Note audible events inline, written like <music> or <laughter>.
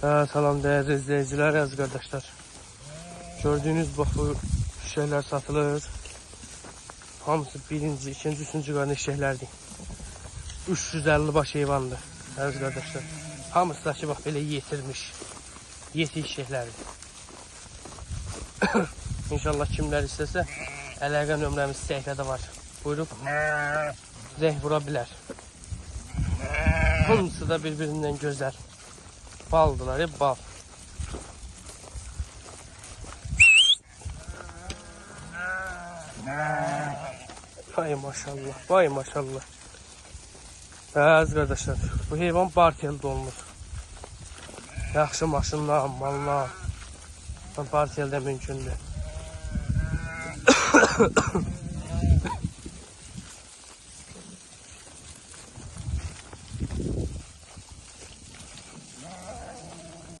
Hə, salam değerli izleyiciler, az kardeşler. Gördüğünüz bak bu şeyler satılır. Hamısı birinci, ikinci, üçüncü qarın eşəklərdir. 350 baş heyvandır, əziz qardaşlar. Hamısı da ki, bax belə yetirmiş. Yeti eşəklərdir. <coughs> İnşallah kimlər istəsə, əlaqə nömrəmiz səhifədə var. Buyurub, zəng vura bilər. Hamısı da bir-birindən gözəl. Baldılar, hep bal. Vay maşallah, vay maşallah. Əziz qardaşlar, bu heyvan partiyel dolmur. Yaxşı maşınla, malla. Partiyel də mümkündür. <coughs>